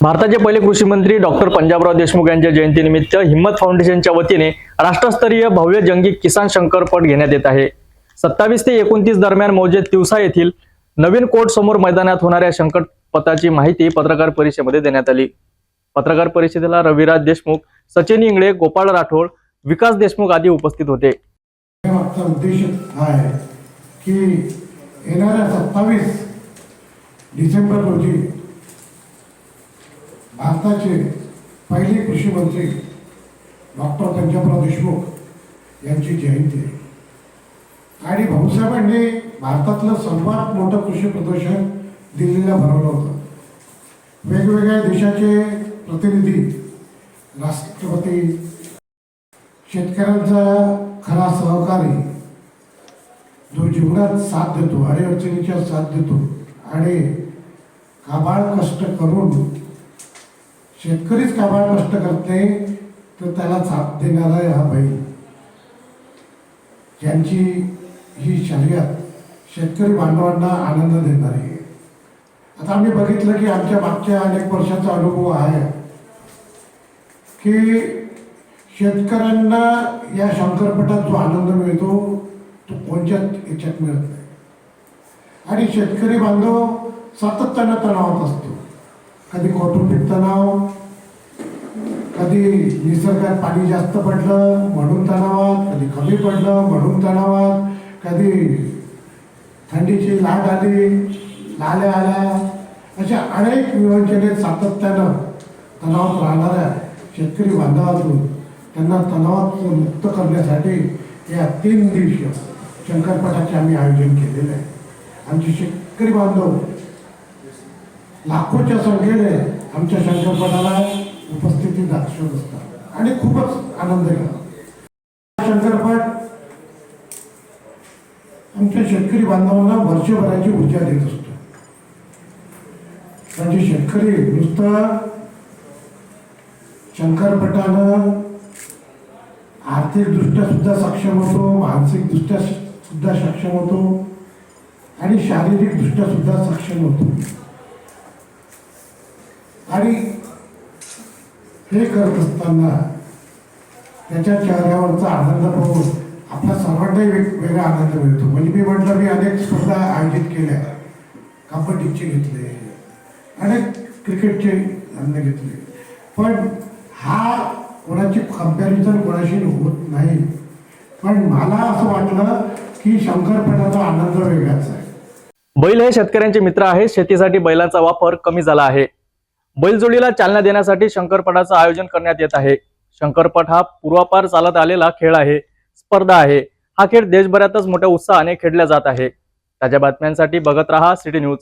भारताचे पहिले कृषी मंत्री डॉक्टर पंजाबराव देशमुख यांच्या जयंतीनिमित्त हिम्मत फाउंडेशनच्या वतीने राष्ट्रस्तरीय भव्य जंगी किसान शंकरपट घेण्यात येत आहे. सत्तावीस ते एकोणतीस दरम्यान मौजे तिवसा येथील नवीन कोर्ट समोर मैदानात होणाऱ्या शंकरपटाची माहिती पत्रकार परिषदेमध्ये देण्यात आली. पत्रकार परिषदेला रविराज देशमुख सचिन इंगळे गोपाळ राठोड विकास देशमुख आदी उपस्थित होते. उद्देश हा आहे की येणाऱ्या सत्तावीस डिसेंबर रोजी भारताचे पहिले कृषी मंत्री डॉक्टर पंजाबराव देशमुख यांची जयंती. आहे आणि भाऊसाहेबांनी भारतातलं सर्वात मोठं कृषी प्रदर्शन दिल्लीला भरवलं होतं. वेगवेगळ्या देशाचे प्रतिनिधी राष्ट्रपती शेतकऱ्यांचा खरा सहकारी जो जीवनात साथ देतो अडीअडचणीच्या साथ देतो आणि काबाळ कष्ट करून शेतकरीच काबाळ नष्ट करते तर त्याला साथ देणारा हा बैल. ज्यांची ही शर्यत शेतकरी बांधवांना आनंद देणार आहे. आता आम्ही बघितलं की आमच्या मागच्या अनेक वर्षाचा अनुभव आहे की शेतकऱ्यांना या शंकरपटात जो आनंद मिळतो तो कोणत्याच याच्यात मिळत नाही. आणि शेतकरी बांधव सातत्यानं तणावात असतो. कधी कौटुंबिक तणाव कधी निसर्गात पाणी जास्त पडलं म्हणून तणावात कधी कमी पडलं म्हणून तणावात कधी थंडीची लाट आली लाल्या आल्या अशा अनेक विवंचने सातत्यानं तणावात राहणाऱ्या शेतकरी बांधवातून त्यांना तणावात मुक्त करण्यासाठी या तीन दिवसीय शंकरपटाचे आम्ही आयोजन केलेलं आहे. आमचे शेतकरी बांधव लाखोच्या संख्येने आमच्या शंकरपटाला उपस्थिती दाखवत असतात आणि खूपच आनंद घेतात. शंकरपट आमच्या शेतकरी बांधवांना वर्षभराची ऊर्जा देत असतो. म्हणजे शेतकरी नुसतं शंकरपटानं आर्थिकदृष्ट्या सुद्धा सक्षम होतो मानसिकदृष्ट्या सुद्धा सक्षम होतो आणि शारीरिकदृष्ट्या सुद्धा सक्षम होतो. आणि हे करत असताना त्याच्या चेहऱ्यावरचा आनंद पाहून आपला सर्वांनाही वेग वेगळा आनंद मिळतो. म्हणजे मी म्हटलं मी अनेक स्पर्धा आयोजित केल्या. कबड्डीचे घेतले अनेक क्रिकेटचे धंदे घेतले. पण हा कोणाची कंपॅरिझन कोणाशी होत नाही. पण मला असं वाटलं की शंकरपटाचा आनंद वेगळाच आहे. बैल हे शेतकऱ्यांचे मित्र आहेत. शेतीसाठी बैलाचा वापर कमी झाला आहे. बैलजोडीला चालना देण्यासाठी शंकरपटाचं आयोजन करण्यात येत आहे. शंकरपट हा पूर्वापार चालत आलेला खेळ आहे स्पर्धा आहे. हा खेळ देशभरातच मोठ्या उत्साहाने खेळला जात आहे. ताज्या बातम्यांसाठी बघत रहा सिटी न्यूज.